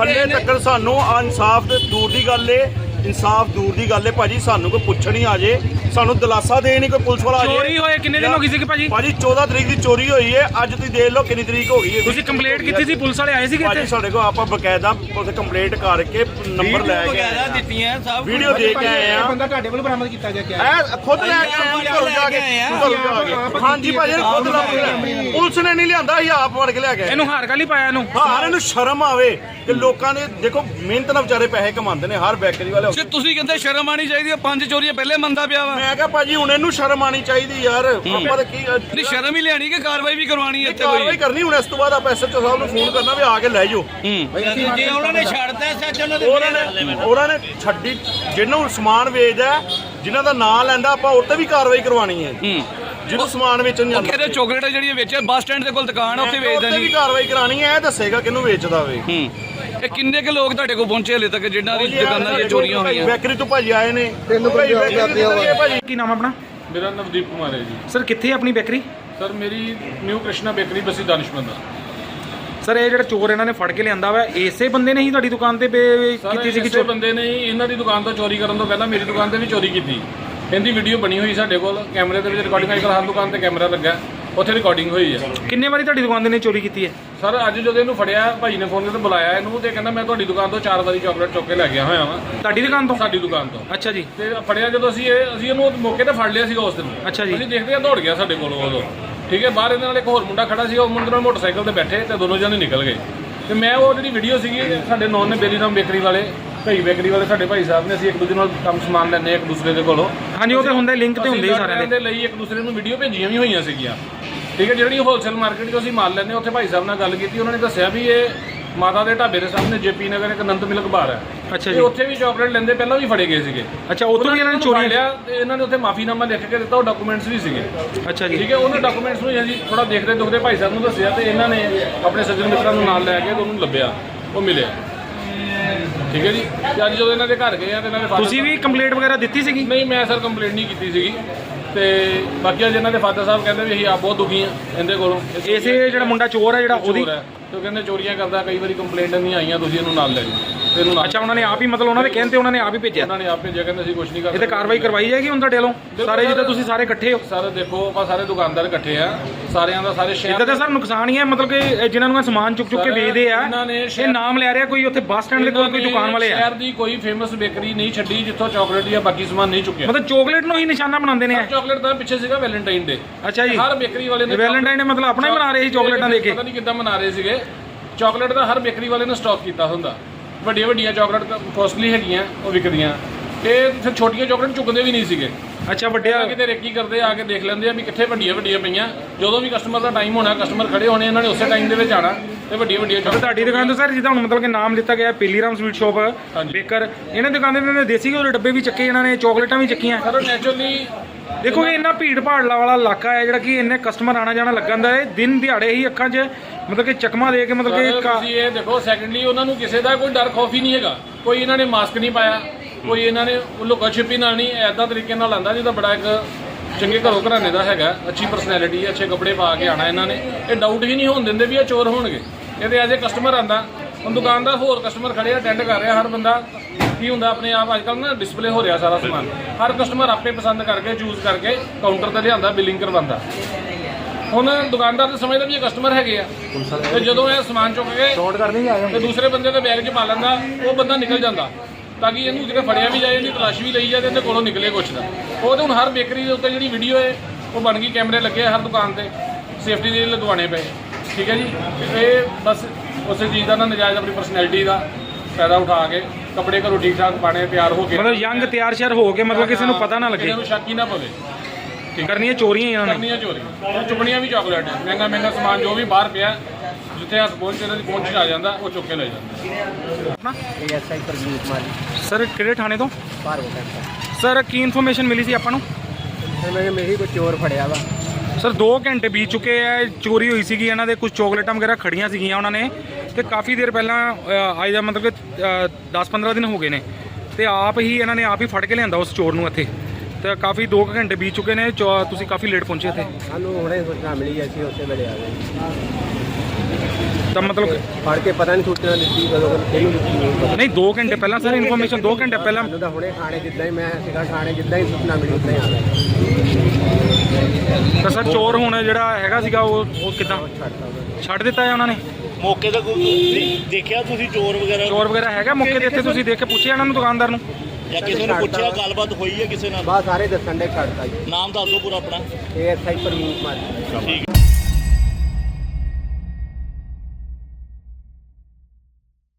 ਹੱਲੇ ਤੱਕ ਸਾਨੂੰ ਇਨਸਾਫ ਦੇ ਦੂਰ ਦੀ ਗੱਲ ਏ। ਇਨਸਾਫ ਦੂਰ ਦੀ ਗੱਲ ਏ। ਭਾਜੀ ਸਾਨੂੰ ਕੋਈ ਪੁੱਛਣ ਹੀ ਆ ਜੇ। ਸਾਨੂੰ ਦਿਲਾਸਾ ਦੇ ਨਹੀਂ ਕੋਈ ਪੁਲਿਸ ਵਾਲਾ ਆ ਜੇ। ਚੋਰੀ ਹੋਏ ਕਿੰਨੇ ਦਿਨ ਹੋ ਗਏ ਸੀ ਭਾਜੀ? ਭਾਜੀ 14 ਤਰੀਕ ਦੀ ਚੋਰੀ ਹੋਈ ਏ। ਅੱਜ ਤੁਸੀਂ ਦੇਖ ਲਓ ਕਿੰਨੀ ਤਰੀਕ ਹੋ ਗਈ ਏ। ਤੁਸੀਂ ਕੰਪਲੇਂਟ ਕੀਤੀ ਸੀ? ਪੁਲਿਸ ਵਾਲੇ ਆਏ ਸੀਗੇ ਭਾਜੀ ਇੱਥੇ? ਸਾਡੇ ਕੋਲ ਆਪਾਂ ਬਕਾਇਦਾ ਪੁਲਿਸ ਕੰਪਲੇਂਟ ਕਰਕੇ ਨੰਬਰ ਲੈ ਕੇ ਆਏ ਵਗੈਰਾ ਆ। ਦਿੱਤੀਆਂ ਸਭ ਵੀਡੀਓ ਦੇ ਕੇ ਆਏ ਆ। ਬੰਦਾ ਤੁਹਾਡੇ ਵੱਲ ਬਰਾਮਦ ਕੀਤਾ ਗਿਆ ਇਹ ਖੁਦ ਲੈ ਕੇ ਆਏ ਘਰੋਂ ਜਾ ਕੇ ਘਰੋਂ ਜਾ ਕੇ। ਹਾਂਜੀ ਭਾਜੀ ਇਹ ਖੁਦ ਲੈ ਕੇ ਆਏ। ਪੁਲਿਸ ਨੇ ਨਹੀਂ ਲਿਆਂਦਾ ਅਸੀਂ ਆਪ ਵੜ ਕੇ ਲਿਆ ਕੇ ਆਏ। ਇਹਨੂੰ ਹਾਰ ਕਾਲੀ ਪਾਇਆ ਇਹਨੂੰ? ਹਾਂ ਇਹਨੂੰ ਸ਼ਰਮ ਆਵੇ ਕਿ ਲੋਕਾਂ ਨੇ ਦੇਖੋ ਮਿਹਨਤ ਨਾਲ ਵਿਚਾਰੇ ਪੈਸੇ ਕਮਾਉਂਦੇ ਨੇ ਹਰ ਬੈਕਰੀ ਵਾਲੇ ਜੇ ਤੁਸੀਂ ਕਹਿੰਦੇ ਸ਼ਰਮ ਆਣੀ ਚਾਹੀਦੀ ਹੈ ਪੰਜ ਚੋਰੀਆਂ ਪਹਿਲੇ ਮੰਦਾ ਪਿਆ ਵਾ। ਮੈਂ ਕਿਹਾ ਭਾਜੀ ਹੁਣ ਇਹਨੂੰ ਸ਼ਰਮ ਆਣੀ ਚਾਹੀਦੀ ਯਾਰ। ਆਪਾਂ ਕੀ ਨਹੀਂ ਸ਼ਰਮ ਹੀ ਲਿਆਣੀ ਕਿ ਕਾਰਵਾਈ ਵੀ ਕਰਵਾਣੀ ਹੈ ਇੱਥੇ ਕਾਰਵਾਈ ਕੋਈ ਕਰਨੀ ਹੁਣ ਇਸ ਤੋਂ ਬਾਅਦ ਆਪਾਂ ਐਸਐਚਓ ਸਾਹਿਬ ਨੂੰ ਫੋਨ ਕਰਨਾ ਵੀ ਆ ਕੇ ਲੈ ਜਾਓ। ਜੇ ਉਹਨਾਂ ਨੇ ਛੱਡਤਾ ਸੱਚ ਉਹਨਾਂ ਦੇ ਉਹਨਾਂ ਨੇ ਉਹਨਾਂ ਨੇ ਛੱਡੀ ਜਿਹਨੂੰ ਸਮਾਨ ਵੇਚਦਾ ਜਿਨ੍ਹਾਂ ਦਾ ਨਾਂ ਲੈਂਦਾ ਆਪਾਂ ਉੱਤੇ ਵੀ ਕਾਰਵਾਈ ਕਰਵਾਣੀ ਹੈ। ਜਿਹਨੂੰ ਸਮਾਨ ਵੇਚਣ ਉਹ ਜਾਂਦਾ ਕਹਿੰਦੇ ਚਾਕਲੇਟ ਜਿਹੜੀ ਵੇਚੇ ਬੱਸ ਸਟੈਂਡ ਦੇ ਕੋਲ ਦੁਕਾਨ ਆ ਉੱਥੇ ਵੇਚਦਾ ਉੱਤੇ ਵੀ ਜੀ। ਕਾਰਵਾਈ ਕਰਾਣੀ ਹੈ ਇਹ ਦੱਸੇਗਾ ਕਿਹਨੂੰ ਵੇਚਦਾ ਵੇ। ਇਹ ਕਿੰਨੇ ਕੁ ਲੋਕ ਤੁਹਾਡੇ ਕੋਲ ਪਹੁੰਚੇ ਹਲੇ ਤੱਕ ਜਿਨ੍ਹਾਂ ਦੀ ਦੁਕਾਨਾਂ 'ਚ ਚੋਰੀਆਂ ਹੋਈਆਂ? ਬੈਕਰੀ ਤੋਂ ਭਾਜੀ ਆਏ ਨੇ। ਤਿੰਨ ਬੰਦੇ ਆ ਕੇ ਅੱਗੇ ਆ। ਭਾਜੀ ਕੀ ਨਾਮ ਆਪਣਾ? ਮੇਰਾ ਨਵਦੀਪ ਕੁਮਾਰ ਹੈ ਜੀ। ਸਰ ਕਿੱਥੇ ਹੈ ਆਪਣੀ ਬੇਕਰੀ? ਸਰ ਮੇਰੀ new Krishna bakery Bassi Danishmand sir ਇਹ ਜਿਹੜਾ ਚੋਰ ਇਹਨਾਂ ਨੇ ਫੜ ਕੇ ਲਿਆਂਦਾ ਵਾ ਇਸੇ ਬੰਦੇ ਨੇ ਹੀ ਤੁਹਾਡੀ ਦੁਕਾਨ ਤੇ ਬੇ- ਕੀਤੀ ਸੀ ਕਿ ਕਿਸੇ ਬੰਦੇ ਨੇ ਹੀ ਇਹਨਾਂ ਦੀ ਦੁਕਾਨ ਤੋਂ ਚੋਰੀ ਕਰਨ ਤੋਂ ਪਹਿਲਾਂ ਮੇਰੀ ਦੁਕਾਨ ਤੇ ਵੀ ਚੋਰੀ ਕੀਤੀ। ਇਹਦੀ ਵੀਡੀਓ ਬਣੀ ਹੋਈ ਸਾਡੇ ਕੋਲ ਕੈਮਰੇ ਦੇ ਵਿੱਚ ਰਿਕਾਰਡਿੰਗ ਅੱਜ ਕੱਲ੍ਹ ਹਰ ਦੁਕਾਨ ਤੇ ਕੈਮਰਾ ਲੱਗਾ। ਉੱਥੇ ਰਿਕਾਰਡਿੰਗ ਹੋਈ ਹੈ ਕਿੰਨੇ ਵਾਰੀ ਤੁਹਾਡੀ ਦੁਕਾਨ ਦੇ ਨੇ ਚੋਰੀ ਕੀਤੀ ਹੈ? ਸਰ ਅੱਜ ਜਦੋਂ ਇਹਨੂੰ ਫੜਿਆ ਭਾਈ ਨੇ ਫੋਨ ਤੇ ਬੁਲਾਇਆ ਇਹਨੂੰ ਤੇ ਕਹਿੰਦਾ ਮੈਂ ਤੁਹਾਡੀ ਦੁਕਾਨ ਤੋਂ ਚਾਰ ਵਾਰੀ ਚਾਕਲੇਟ ਚੁੱਕ ਕੇ ਲੈ ਗਿਆ ਹੋਇਆ ਵਾਂ। ਤੁਹਾਡੀ ਦੁਕਾਨ ਤੋਂ? ਸਾਡੀ ਦੁਕਾਨ ਤੋਂ। ਅੱਛਾ ਜੀ। ਤੇ ਫੜਿਆ ਜਦੋਂ ਅਸੀਂ ਇਹ ਅਸੀਂ ਇਹਨੂੰ ਮੌਕੇ ਤੇ ਫੜ ਲਿਆ ਸੀਗਾ ਉਸ ਦਿਨ। ਅੱਛਾ ਜੀ। ਅਸੀਂ ਦੇਖਦੇ ਆ ਦੌੜ ਗਿਆ ਸਾਡੇ ਕੋਲ ਉਦੋਂ। ਠੀਕ ਹੈ ਬਾਹਰ ਇਹਦੇ ਨਾਲ ਇੱਕ ਹੋਰ ਮੁੰਡਾ ਖੜਾ ਸੀ ਉਹ ਮੁੰਡੇ ਨਾਲ ਮੋਟਰਸਾਈਕਲ ਤੇ ਬੈਠੇ ਤੇ ਦੋਨੋਂ ਜਣੇ ਨਿਕਲ ਗਏ। ਤੇ ਮੈਂ ਉਹ ਜਿਹੜੀ ਵੀਡੀਓ ਸੀਗੀ ਸਾਡੇ ਨੌਨ ਨੇ ਬੇਲੀਰਾਮ ਬੇਕਰੀ ਵਾਲੇ ਕਈ ਬੇਕਰੀ ਵਾਲੇ ਸਾਡੇ ਭਾਈ ਸਾਹਿਬ ਨੇ ਅਸੀਂ ਇੱਕ ਦੂਜੇ ਨਾਲ ਕੰਮ ਸਮਾਨ ਲੈਂਦੇ ਹਾਂ ਇੱਕ ਦੂਸਰੇ ਦੇ ਕੋਲੋਂ। ਹਾਂਜੀ ਉਹ ਤੇ ਹੁੰਦਾ ਲਿੰਕ ਤੇ ਹੁੰਦੇ ਹੀ ਸਾਰਿਆਂ ਦੇ। ਲਈ ਇੱਕ ਦੂਸਰੇ ਨੂੰ ਵੀਡੀਓ ਭੇਜੀਆਂ ਵੀ ਹੋਈਆਂ ਸੀਗੀਆਂ। ਠੀਕ ਹੈ ਜਿਹੜੀ ਹੋਲਸੇਲ ਮਾਰਕੀਟ ਤੋਂ ਅਸੀਂ ਮਾਲ ਲੈਂਦੇ ਹਾਂ ਉੱਥੇ ਭਾਈ ਸਾਹਿਬ ਨਾਲ ਗੱਲ ਕੀਤੀ ਉਹਨਾਂ ਨੇ ਦੱਸਿਆ ਵੀ ਇਹ ਮਾਤਾ ਦੇ ਢਾਬੇ ਦੇ ਸਾਹਮਣੇ ਜੇਪੀ ਨਗਰ ਇੱਕ ਅਨੰਤ ਮਿਲਕ ਬਾਰ ਹੈ। ਅੱਛਾ ਤੇ ਜੀ। ਉੱਥੇ ਵੀ ਚਾਕਲੇਟ ਲੈਂਦੇ ਪਹਿਲਾਂ ਵੀ ਫੜੇ ਗਏ ਸੀਗੇ। ਅੱਛਾ ਉੱਥੋਂ ਵੀ ਇਹਨਾਂ ਨੇ ਚੋਰੀ ਲਿਆ ਤੇ ਇਹਨਾਂ ਨੇ ਉੱਥੇ ਮਾਫੀਨਾਮਾ ਲਿਖ ਕੇ ਦਿੱਤਾ ਉਹ ਡਾਕੂਮੈਂਟਸ ਵੀ ਸੀਗੇ। ਅੱਛਾ ਜੀ। ਠੀਕ ਹੈ ਉਹਨਾਂ ਡਾਕੂਮੈਂਟਸ ਨੂੰ ਅਸੀਂ ਥੋੜਾ ਦੇਖਦੇ ਦੁਖਦੇ ਭਾਈ ਸਾਹਿਬ ਨੂੰ ਦੱਸਿਆ ਤੇ ਇਹਨਾਂ ਨੇ ਆਪਣੇ ਸੱਜਣ ਮਿੱਤਰਾਂ ਨੂੰ ਨਾਲ ਲੈ ਕੇ ਤੇ ਉਹਨੂੰ ਲੱਭਿਆ ਉਹ ਮਿਲਿਆ। ਠੀਕ ਹੈ ਜੀ ਤੇ ਅੱਜ ਜਦੋਂ ਇਹਨਾਂ ਦੇ ਘਰ ਗਏ ਆ ਤੇ ਇਹਨਾਂ father ਤੁਸੀਂ ਵੀ ਕੰਪਲੇਂਟ ਵਗੈਰਾ ਦਿੱਤੀ ਸੀਗੀ? ਨਹੀਂ ਮੈਂ ਸਰ ਕੰਪਲੇਂਟ ਨਹੀਂ ਕੀਤੀ ਸੀਗੀ। ਤੇ ਬਾਕੀ ਅੱਜ ਇਹਨਾਂ ਦੇ ਫਾਦਰ ਸਾਹਿਬ ਕਹਿੰਦੇ ਵੀ ਅਸੀਂ ਆਪ ਬਹੁਤ ਦੁਖੀ ਆ ਇਹਦੇ ਕੋਲੋਂ। ਇਸੇ ਜਿਹੜਾ ਮੁੰਡਾ ਚੋਰ ਹੈ ਜਿਹੜਾ ਉਹਦੀ ਚੋਰ ਹੈ। ਤੇ ਉਹ ਕਹਿੰਦੇ ਚੋਰੀਆਂ ਕਰਦਾ ਕਈ ਵਾਰੀ ਕੰਪਲੇਂਟ ਨਹੀਂ ਆਈਆਂ ਤੁਸੀਂ ਇਹਨੂੰ ਨਾਲ ਲੈ ਜਾਓ। ਤੇ ਇਹਨੂੰ ਨਾਲ ਅੱਛਾ ਉਹਨਾਂ ਨੇ ਆਪ ਹੀ ਮਤਲਬ ਉਹਨਾਂ ਦੇ ਕਹਿਣ ਤੇ ਉਹਨਾਂ ਨੇ ਆਪ ਹੀ ਭੇਜਿਆ? ਉਹਨਾਂ ਨੇ ਆਪ ਭੇਜਿਆ ਕਹਿੰਦੇ ਅਸੀਂ ਕੁਝ ਨਹੀਂ ਇਹ ਕਰਦੇ ਤੇ ਕਾਰਵਾਈ ਕਰਵਾਈ ਜਾਏਗੀ ਹੁਣ ਤੁਹਾਡੇ ਵੱਲੋਂ ਸਾਰੇ ਜਿੱਦਾਂ ਤੁਸੀਂ ਸਾਰੇ ਇਕੱਠੇ ਹੋ? ਸਰ ਦੇਖੋ ਆਪਾਂ ਸਾਰੇ ਦੁਕਾਨਦਾਰ ਇਕੱਠੇ ਆ। ਸਾਰਿਆਂ ਦਾ ਸਾਰੇ ਸ਼ਹਿਰ ਇਦਾਂ ਤਾਂ ਸਰ ਨੁਕਸਾਨ ਹੀ ਹੈ ਮਤਲਬ ਕਿ ਇਹ ਜਿਨ੍ਹਾਂ ਨੂੰ ਇਹ ਸਮਾਨ ਚੁੱਕ ਚੁੱਕ ਕੇ ਸਰ, ਵੇਚਦੇ ਆ ਇਹਨਾਂ ਨੇ ਇਹ ਸ਼ਹਿਰ- ਨਾਮ ਲੈ ਰਿਹਾ ਕੋਈ ਉੱਥੇ ਬੱਸ ਸਟੈਂਡ ਦੇ ਕੋਲ ਕੋਈ ਦੁਕਾਨ ਵਾਲੇ ਆ? ਸ਼ਹਿਰ ਦੀ ਕੋਈ ਫੇਮਸ ਬੇਕਰੀ ਨਹੀਂ ਛੱਡੀ ਜਿੱਥੋਂ ਚਾਕਲੇਟ ਜਾਂ ਬਾਕੀ ਸਮਾਨ ਨਹੀਂ ਚੁੱਕਿਆ। ਮਤਲਬ ਚੋਕਲੇਟ ਨੂੰ ਹੀ ਨਿਸ਼ਾਨਾ ਬਣਾਉਂਦੇ ਨੇ ਇਹ। ਚਾਕਲੇਟ ਦਾ ਪਿੱਛੇ ਸੀਗਾ ਵੈਲੈਂਟਾਈਨ ਡੇ ਅੱਛਾ ਜੀ। ਹਰ ਬੇਕਰੀ ਵਾਲੇ ਨੇ ਵੈਲੈਂਟਾਈਨ ਡੇ ਮਤਲਬ ਆਪਣਾ ਹੀ ਬਣਾ ਰਹੇ ਸੀ ਚਾਕਲੇਟਾਂ ਦੇ ਕੇ? ਪਤਾ ਨਹੀਂ ਕਿੱਦਾਂ ਬਣਾ ਰਹੇ ਸੀਗੇ। ਚਾਕਲੇਟ ਦਾ ਹਰ ਬੇਕਰੀ ਵਾਲੇ ਨੇ ਸਟਾਕ ਕੀਤਾ ਹੁੰਦਾ। ਵੱਡੀਆਂ ਵੱਡੀਆਂ ਚਾਕਲੇਟ ਕੋਸਟਲੀ ਹੈਗੀਆਂ ਉਹ ਵਿਕਦੀਆਂ। ਇਹ ਫਿਰ ਛੋਟੀਆਂ ਚਾਕਲੇਟ ਚੁੱਕਦੇ ਵੀ ਨਹੀਂ ਸੀਗੇ। ਅੱਛਾ ਵੱਡਿਆ ਕਿਤੇ ਰੇਕੀ ਕਰਦੇ ਆ ਕੇ ਦੇਖ ਲੈਂਦੇ ਆ ਵੀ ਕਿੱਥੇ ਵੱਡੀਆਂ ਵੱਡੀਆਂ ਪਈਆਂ। ਜਦੋਂ ਵੀ ਕਸਟਮਰ ਦਾ ਟਾਈਮ ਹੋਣਾ ਕਸਟਮਰ ਖੜੇ ਹੋਣੇ ਇਹਨਾਂ ਨੇ ਉਸੇ ਟਾਈਮ ਦੇ ਵਿੱਚ ਆਣਾ ਤੇ ਵੱਡੀਆਂ ਵੱਡੀਆਂ chocolate ਤੁਹਾਡੀ ਦੁਕਾਨ ਤੋਂ ਸਰ ਜਿੱਦਾਂ ਹੁਣ ਮਤਲਬ ਕਿ ਨਾਮ ਲਿੱਤਾ ਗਿਆ ਪੀਲੀਰਾਮ ਸਵੀਟ ਸ਼ਾਪ। ਬੇਕਰ ਇਹਨਾਂ ਦੁਕਾਨ ਦੇ ਨੇ ਦੇਸੀ ਘਿਓ ਦੇ ਡੱਬੇ ਵੀ ਚੱਕੇ ਇਹਨਾਂ ਨੇ ਚਾਕਲੇਟਾਂ ਵੀ ਚੱਕੀਆਂ। ਸਰ ਨੈਚੁਰਲੀ ਦੇਖੋ ਇਹ ਇੰਨਾ ਭੀੜ ਭਾੜਲਾ ਵਾਲਾ ਇਲਾਕਾ ਹੈ ਜਿਹੜਾ ਕਿ ਇੰਨੇ ਕਸਟਮਰ ਆਣਾ ਜਾਣਾ ਲੱਗਣ ਦਾ ਹੈ। ਦਿਨ ਦਿਹਾੜੇ ਹੀ ਅੱਖਾਂ 'ਚ ਮਤਲਬ ਕਿ ਚਕਮਾ ਦੇ ਕੇ ਮਤਲਬ ਕਿ ਕਾ- ਤੁਸੀਂ ਇਹ ਦੇਖੋ ਸੈਕੰਡਲੀ ਉਹਨਾਂ ਨੂੰ ਕਿਸੇ ਦਾ ਕੋਈ ਡਰ ਖੌਫ ਹੀ ਨਹੀਂ ਹੈਗਾ। ਕੋਈ ਇਹਨਾਂ ਨੇ ਮਾਸਕ ਨਹੀਂ ਪਾਇਆ ਕੋਈ ਇਹਨਾਂ ਨੇ ਲੁਕਾ ਛਿਪੀ ਨਾਲ ਨਹੀਂ ਐਦਾਂ ਤਰੀਕੇ ਨਾਲ ਆਂਦਾ ਜਿਹਦਾ ਬੜਾ ਇੱਕ ਚੰਗੇ ਘਰੋਂ ਘਰਾਣੇ ਦਾ ਹੈਗਾ ਅੱਛੀ ਪਰਸਨੈਲਿਟੀ ਅੱਛੇ ਕੱਪੜੇ ਪਾ ਕੇ ਆਣਾ ਇਹਨਾਂ ਨੇ। ਇਹ ਡਾਊਟ ਹੀ ਨਹੀਂ ਹੋਣ ਦਿੰਦੇ ਵੀ ਇਹ ਚੋਰ ਹੋਣਗੇ। ਇਹਦੇ ਐਜ਼ ਏ ਕਸਟਮਰ ਆਂਦਾ। ਹੁਣ ਦੁਕਾਨਦਾਰ ਹੋਰ ਕਸਟਮਰ ਖੜੇ ਆ ਅਟੈਂਡ ਕਰ ਰਿਹਾ ਹਰ ਬੰਦਾ। ਕੀ ਹੁੰਦਾ ਆਪਣੇ ਆਪ? ਅੱਜ ਕੱਲ੍ਹ ਨਾ ਡਿਸਪਲੇ ਹੋ ਰਿਹਾ ਸਾਰਾ ਸਮਾਨ। ਹਰ ਕਸਟਮਰ ਆਪੇ ਪਸੰਦ ਕਰਕੇ ਚੂਜ਼ ਕਰਕੇ ਕਾਊਂਟਰ ਤੇ ਲਿਆਂਦਾ ਬਿਲਿੰਗ ਕਰਵਾਉਂਦਾ। ਹੁਣ ਦੁਕਾਨਦਾਰ ਤਾਂ ਸਮਝਦਾ ਵੀ ਇਹ ਕਸਟਮਰ ਹੈਗੇ ਆ। ਤੇ ਜਦੋਂ ਇਹ ਸਮਾਨ ਚੁੱਕ ਕੇ ਸ਼ਾਰਟ ਕਰਨੀ ਆ ਤੇ ਦੂਸਰੇ ਬੰਦੇ ਦੇ ਬੈਗ 'ਚ ਪਾ ਲੈਂਦਾ ਉਹ ਬੰਦਾ ਨਿਕਲ ਜਾਂਦਾ। ਤਾਂ ਕਿ ਇਹਨੂੰ ਕਿਤੇ ਫੜਿਆ ਵੀ ਜਾਏ ਇਹਦੀ ਤਲਾਸ਼ ਵੀ ਲਈ ਜਾਏ ਤੇ ਇਹਦੇ ਕੋਲੋਂ ਨਿਕਲੇ ਕੁਛ ਨਾ। ਉਹ ਤੇ ਹੁਣ ਹਰ ਬੇਕਰੀ ਦੇ ਉੱਤੇ ਜਿਹੜੀ ਵੀਡੀਓ ਹੈ ਉਹ ਬਣ ਗਈ ਕੈਮਰੇ ਲੱਗੇ ਆ ਹਰ ਦੁਕਾਨ ਤੇ। ਸੇਫਟੀ ਦੇ ਲਗਵਾਉਣੇ ਪਏ। ਠੀਕ ਹੈ ਜੀ? ਇਹ ਬਸ ਉਸੇ ਚੀਜ਼ ਦਾ ਨਾ ਨਜਾਇਜ਼ ਆਪਣੀ ਪਰਸਨੈਲਿਟੀ ਦਾ ਫਾਇਦਾ ਉਠਾ ਕੇ ਕੱਪੜੇ ਘਰੋਂ ਠੀਕ ਠਾਕ ਪਾਣੇ ਤਿਆਰ ਹੋ ਕੇ ਮਤਲਬ ਯੰਗ ਤਿਆਰ ਸ਼ਿਆਰ ਹੋ ਕੇ ਮਤਲਬ ਕਿਸੇ ਨੂੰ ਪਤਾ ਨਾ ਲੱਗੇ। ਕਿਸੇ ਨੂੰ ਸ਼ੱਕ ਹੀ ਨਾ ਪਵੇ। ਕਰਨੀਆਂ ਚੋਰੀਆਂ ਹੀ ਇਹਨਾਂ ਨੇ? ਕਰਨੀਆਂ ਚੋਰੀ ਚੁਪਣੀਆਂ ਵੀ ਚਾਕਲੇਟ ਹੈ ਮਹਿੰਗਾ ਮਹਿੰਗਾ ਸਮਾਨ ਜੋ ਵੀ ਬਾਹਰ ਪਿਆ ਜਿੱਥੇ ਹੱਥ ਪਹੁੰਚ ਇਹਨਾਂ ਦੀ ਪਹੁੰਚ 'ਚ ਆ ਜਾਂਦਾ ਉਹ ਚੁੱਕ ਕੇ ਲੈ ਜਾਂਦਾ। ਐਸਆਈ ਪ੍ਰਜੀਤ ਕੁਮਾਰ ਸਰ ਕਿਹੜੇ ਥਾਣੇ ਤੋਂ? ਭਾਰੋ ਟੈਂਪਾ ਸਰ ਕੀ ਇਨਫੋਰਮੇਸ਼ਨ ਮਿਲੀ ਸੀ ਆਪਾਂ ਨੂੰ? ਸਰ ਮੈਂ ਮੇਰੀ ਕੋਈ ਚੋਰ ਫੜਿਆ ਵਾ। ਸਰ 2 ਘੰਟੇ ਬੀਤ ਚੁੱਕੇ ਆ ਚੋਰੀ ਹੋਈ ਸੀਗੀ ਇਹਨਾਂ ਦੇ ਕੁਝ ਚੋਕਲੇਟਾਂ ਵਗੈਰਾ ਖੜੀਆਂ ਸੀਗੀਆਂ ਉਹਨਾਂ ਨੇ। ਤੇ ਕਾਫੀ ਦੇਰ ਪਹਿਲਾਂ ਅੱਜ ਦਾ ਮਤਲਬ ਕਿ 10-15 ਦਿਨ ਹੋ ਗਏ ਨੇ। ਤੇ ਆਪ ਹੀ ਇਹਨਾਂ ਨੇ ਆਪ ਹੀ ਫੜ ਕੇ ਲਿਆਂਦਾ ਉਸ ਚੋਰ ਨੂੰ ਇੱਥੇ। ਤੇ ਕਾਫੀ 2 ਘੰਟੇ ਬੀਤ ਚੁੱਕੇ ਨੇ ਚੋ- ਤੁਸੀਂ ਕਾਫੀ ਲੇਟ ਪਹੁੰਚੇ ਇੱਥੇ। ਸਾਨੂੰ ਹੁਣੇ ਸੂਚਨਾ ਮਿਲੀ ਅਸੀਂ ਉਸੇ ਵੇਲੇ ਆ ਗਏ। ਤਾਂ ਮਤਲਬ ਫੜ ਕੇ ਪਤਾ ਨਹੀਂ ਸੂਚਨਾ ਦਿੱਤੀ ਕਦੋਂ ਕਿਹਨੂੰ ਦਿੱਤੀ ਨਹੀਂ ਪਤਾ ਨਹੀਂ 2 ਘੰਟੇ ਪਹਿਲਾਂ ਸਰ ਇਨਫੋਰਮੇਸ਼ਨ 2 ਘੰਟੇ ਪਹਿਲਾਂ ਤਾਂ ਹੁਣੇ ਥਾਣੇ ਜਿੱਦਾਂ ਹੀ ਮੈਂ ਸੀਗਾ ਥਾਣੇ ਜਿੱਦਾਂ ਹੀ ਸੂਚਨਾ ਮਿਲੀ ਉਦਾਂ ਹੀ ਆ ਗਿਆ ਤਾਂ ਸਰ ਚੋਰ ਹੁਣ ਜਿਹੜਾ ਹੈਗਾ ਸੀਗਾ ਉਹ ਉਹ ਕਿਦਾਂ? ਛੱਡ ਦਿੱਤਾ ਹੈ ਉਹਨਾਂ ਨੇ? ਮੌਕੇ ਤੇ ਕੋਈ ਦੇਖਿਆ ਤੁਸੀਂ ਚੋਰ ਵਗੈਰਾ? ਚੋਰ ਵਗੈਰਾ ਹੈਗਾ ਮੌਕੇ ਤੇ ਇੱਥੇ? ਤੁਸੀਂ ਦੇਖ ਕੇ ਪੁੱਛਿਆ ਇਹਨਾਂ ਨੂੰ ਦੁਕਾਨਦਾਰ ਨੂੰ? ਜਾਂ ਕਿਸੇ ਨੂੰ ਪੁੱਛਿਆ ਗੱਲਬਾਤ ਹੋਈ ਹੈ ਕਿਸੇ ਨਾਲ? ਬਸ ਸਾਰੇ ਦੱਸਣ ਦੇ ਛੱਡਤਾ ਜੀ ਨਾਮ ਦੱਸ ਦਿਓ ਪੂਰਾ ਆਪਣਾ। ਇਹ ਐਸਆਈ ਪ੍ਰਵੀਨ ਕੁਮਾਰ ਠੀਕ